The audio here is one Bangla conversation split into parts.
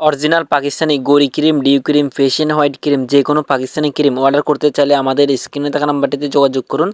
Original Pakistani Goree cream, Dew cream fashion white cream যে কোনো পাকিস্তানি ক্রিম অর্ডার করতে চাইলে আমাদের স্ক্রিনে থাকা নাম্বারটিতে যোগাযোগ করুন।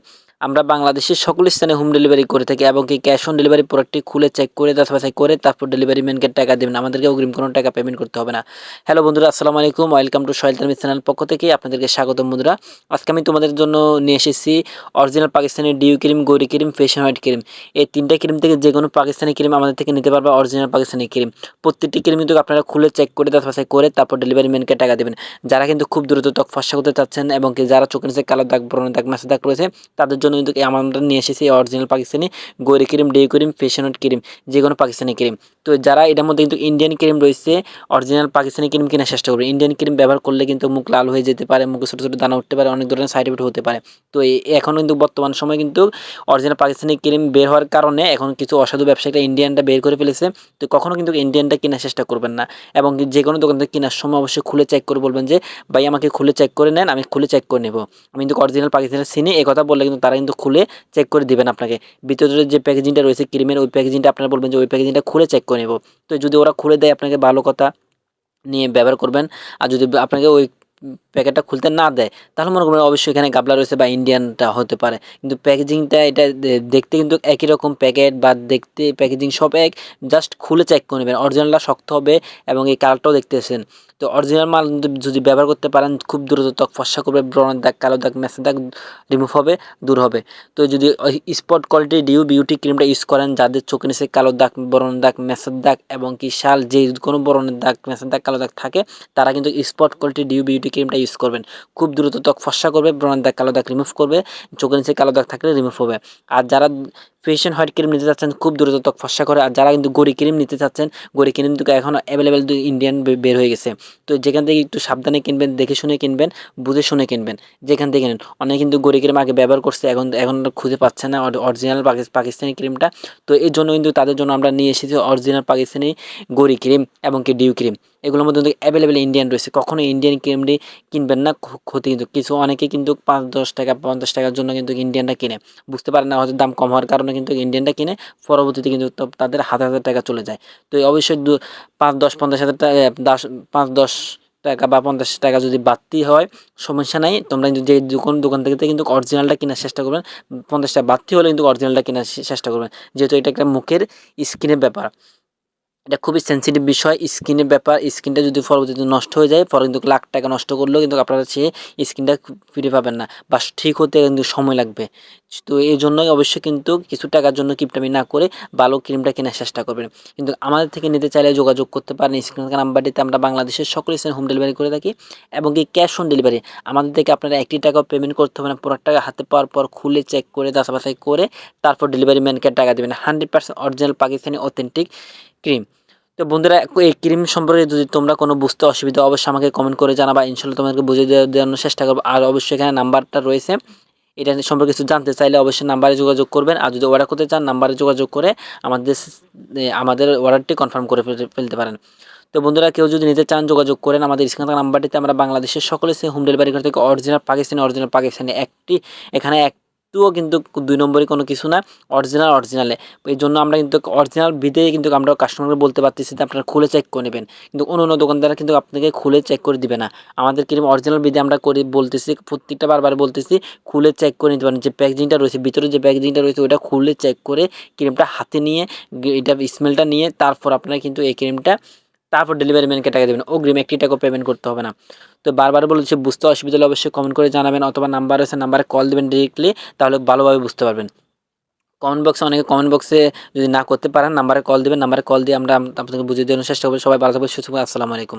আমরা বাংলাদেশের সকল স্থানে হোম ডেলিভারি করে থাকি এবং কি ক্যাশ অন ডেলিভারি প্রোডাক্টটি খুলে চেক করে বাছাই করে তারপর ডেলিভারি ম্যানকে টাকা দেবেন। আমাদেরকে অগ্রিম কোনো টাকা পেমেন্ট করতে হবে না। হ্যালো বন্ধুরা, আসসালামু আলাইকুম। ওয়েলকাম টু সয়েল তালমি চ্যানেল পক্ষ থেকে আপনাদেরকে স্বাগতম বন্ধুরা। আজকে আমি তোমাদের জন্য নিয়ে এসেছি original Pakistani Dew cream Goree cream fashion white cream এই তিনটা ক্রিম থেকে যে কোনো পাকিস্তানি ক্রিম আমাদের থেকে নিতে পারবে অরিজিনাল পাকিস্তানি ক্রিম প্রত্যেকটি ক্রিম কিন্তু আপনারা খুলে চেক করে বাছাই করে তারপর ডেলিভারি ম্যানকে টাকা দেবেন। যারা কিন্তু খুব দ্রুত ত্বক ফর্সা করতে চাচ্ছেন এবং কি যারা চোখের নিচে কালো দাগ ব্রণ দাগ মাসে দাগ রয়েছে, তাদের জন্য কিন্তু এই নিয়ে এসেছি original Pakistani Goree cream day cream fashion cream যে কোনো পাকিস্তানি ক্রিম তো যারা এটার মধ্যে কিন্তু ইন্ডিয়ান ক্রিম রয়েছে অরিজিনাল পাকিস্তানি ক্রিম কেনার চেষ্টা করবে। ইন্ডিয়ান ক্রিম ব্যবহার করলে কিন্তু মুখ লাল হয়ে যেতে পারে, মুখে ছোটো ছোটো দানা উঠতে পারে, অনেক ধরনের সাইড এফেক্ট হতে পারে। তো এখন কিন্তু বর্তমান সময় কিন্তু অরিজিনাল পাকিস্তানি ক্রিম বের হওয়ার কারণে এখন কিছু অসাধু ব্যবসায়ীরা ইন্ডিয়ানটা বের করে ফেলেছে। তো কখনও কিন্তু ইন্ডিয়ানটা কেনার চেষ্টা করবেন না। এবং যে কোনো দোকান থেকে কেনার সময় অবশ্যই খুলে চেক করে বলবেন যে, ভাই, আমাকে খুলে চেক করে নেন, আমি খুলে চেক করে নেব। আমি কিন্তু অরিজিনাল পাকিস্তানের এই কথা বললে কিন্তু তারা কিন্তু খুলে চেক করে দেবেন আপনাকে। ভিতরে যে প্যাকেজিংটা রয়েছে ক্রিমের ওই প্যাকেজিংটা আপনারা বলবেন যে ওই প্যাকেজিংটা খুলে চেক করে নেব। তো যদি ওরা খুলে দেয়, আপনাকে ভালো কথা নিয়ে ব্যবহার করবেন। আর যদি আপনাকে ওই প্যাকেটটা খুলতে না দেয়, তাহলে মনে করবেন অবশ্যই এখানে গাবলা রয়েছে বা ইন্ডিয়ানটা হতে পারে। কিন্তু প্যাকেজিংটা এটা দেখতে কিন্তু একই রকম প্যাকেট বা দেখতে প্যাকেজিং সব এক জাস্ট খুলে চেক করে নেবেন। অরিজিনালটা শক্ত হবে এবং এই কালারটাও দেখতেছেন। তো অরিজিনাল মাল যদি ব্যবহার করতে পারেন খুব দ্রুত, ত্বক ফসা করবে ব্রণের দাগ, কালো দাগ মেসের দাগ রিমুভ হবে, দূর হবে। তো যদি স্পট কোয়ালিটি ডিউ বিউটি ক্রিমটা ইউজ করেন, যাদের চোখে নিচে কালো দাগ বরণের দাগ মেসের দাগ এবং কি শাল, যে কোনো বরণের দাগ মেসের দাগ, কালো দাগ থাকে, তারা কিন্তু স্পট কোয়ালিটি ডিউ বিউটি ক্রিমটা ইউজ করবেন। খুব দ্রুত ত্বক ফসা করবে, ব্রণের দাগ, কালো দাগ রিমুভ করবে, চোখের নিচে কালো দাগ থাকলে রিমুভ হবে। আর যারা ফেশন হোয়াইট ক্রিম নিতে চাচ্ছেন, খুব দ্রুত ত্বক ফসা করে। আর যারা কিন্তু গড়ি ক্রিম নিতে চাচ্ছেন, গড়ি ক্রিম কিন্তু এখন অ্যাভেলেবেল ইন্ডিয়ান বের হয়ে গেছে। তো যেখান থেকে একটু সাবধানে কিনবেন, দেখে শুনে কিনবেন, বুঝে শুনে কিনবেন, যেখান থেকে কিনেন অনেকে কিন্তু গড়ি ক্রিম আগে ব্যবহার করছে, এখন এখন খুঁজে পাচ্ছে না অরিজিনাল পাকিস্তানি ক্রিমটা তো এর জন্য কিন্তু তাদের জন্য আমরা নিয়ে এসেছি অরিজিনাল পাকিস্তানি গড়ি ক্রিম এবং কি ডিউ ক্রিম এগুলোর মধ্যে কিন্তু অ্যাভেলেবেল ইন্ডিয়ান রয়েছে। কখনো ইন্ডিয়ান ক্রিমটি কিনবেন না ক্ষতি কিন্তু কিছু অনেকে কিন্তু পাঁচ, দশ টাকা, পঞ্চাশ টাকার জন্য কিন্তু ইন্ডিয়ানটা কিনে। বুঝতে পারে না হয়তো দাম কম হওয়ার কারণে কিন্তু ইন্ডিয়ানটা কিনে, পরবর্তীতে কিন্তু তাদের হাজার হাজার টাকা চলে যায়। তো অবশ্যই দু পাঁচ, দশ, পঞ্চাশ হাজার টাকা দশ, পাঁচ, দশ টাকা বা পঞ্চাশ টাকা যদি বাড়তি হয়, সমস্যা নাই। তোমরা কিন্তু যে দোকান দোকান থেকে কিন্তু অরিজিনালটা কেনার চেষ্টা করবেন। পঞ্চাশ টাকা বাড়তি হলে কিন্তু অরিজিনালটা কেনার চেষ্টা করবেন। যেহেতু এটা একটা মুখের স্কিনের ব্যাপার। এটা খুবই সেন্সিটিভ বিষয়। স্কিনের ব্যাপার স্কিনটা যদি পরবর্তীতে নষ্ট হয়ে যায়, পরে কিন্তু লাখ টাকা নষ্ট করলেও কিন্তু আপনারা সে স্কিনটা ফিরে পাবেন না। বা ঠিক হতে কিন্তু সময় লাগবে। তো এই জন্যই অবশ্যই কিন্তু কিছু টাকার জন্য কিপটামি না করে ভালো ক্রিমটা কেনার চেষ্টা করবেন। কিন্তু আমাদের থেকে নিতে চাইলে যোগাযোগ করতে পারেন। স্ক্রিন নাম্বারটিতে আমরা বাংলাদেশের সকল স্থানে হোম ডেলিভারি করে থাকি এবং কি ক্যাশ অন ডেলিভারি আমাদের থেকে আপনারা একটি টাকাও পেমেন্ট করতে হবে না। টাকা হাতে পাওয়ার পর খুলে চেক করে দাসাবাসাই করে তারপর ডেলিভারি ম্যানকে টাকা দেবেন। Hundred percent original Pakistani authentic cream. তো বন্ধুরা, এই ক্রিম সম্পর্কে যদি তোমরা কোনো বুঝতে অসুবিধা অবশ্যই আমাকে কমেন্ট করে জানাবা। ইনশাল্লাহ তোমাদেরকে বুঝিয়ে দেওয়ার চেষ্টা করব। আর অবশ্যই এখানে নাম্বারটা রয়েছে। এটা সম্পর্কে কিছু জানতে চাইলে অবশ্যই নাম্বারে যোগাযোগ করবেন। আর যদি অর্ডার করতে চান, নাম্বারে যোগাযোগ করে আমাদের আমাদের অর্ডারটি কনফার্ম করে ফেলতে পারেন। তো বন্ধুরা, কেউ যদি নিতে চান, যোগাযোগ করেন। আমাদের স্ক্রিন থাকা নাম্বারটিতে আমরা বাংলাদেশের সকলে সে হোম ডেলিভারি করে থেকে অরিজিনাল পাকিস্তানি অরিজিনাল পাকিস্তানি একটি এখানে এক একটুও কিন্তু দুই নম্বরই কোনো কিছু না অরিজিনাল অরিজিনালে এই জন্য আমরা কিন্তু অরিজিনাল বিদে কিন্তু আমরা কাস্টমারকে বলতে পারতেছি যে আপনারা খুলে চেক করে নেবেন। কিন্তু অন্য অন্য দোকানদাররা কিন্তু আপনাকে খুলে চেক করে দিবে না। আমাদের কীরকম অরিজিনাল বিদে আমরা করে বলতেছি, প্রত্যেকটা বারবার বলতেছি, খুলে চেক করে নিতে পারেন। যে প্যাকেজিংটা রয়েছে, ভিতরে যে প্যাকেজিংটা রয়েছে ওটা খুলে চেক করে ক্রিমটা হাতে নিয়ে, এটা স্মেলটা নিয়ে, তারপর আপনারা কিন্তু এই ক্রিমটা তারপর ডেলিভারি ম্যানকে টাকা দেবেন। অগ্রিম একটি টাকা পেমেন্ট করতে হবে না। তো বারবার বলেছি, বুঝতে অসুবিধা হলে অবশ্যই কমেন্ট করে জানাবেন অথবা নাম্বার আছে নাম্বারে কল দেবেন ডিরেক্টলি তাহলে ভালোভাবে বুঝতে পারবেন। কমেন্ট বক্সে অনেকে কমেন্ট বক্সে যদি না করতে পারেন নাম্বারে কল দেবেন নাম্বারে কল দিয়ে আমরা আপনাকে বুঝিয়ে দেওয়ার চেষ্টা করব। সবাই ভালো থাকবে সুস্থ আসসালামু আলাইকুম।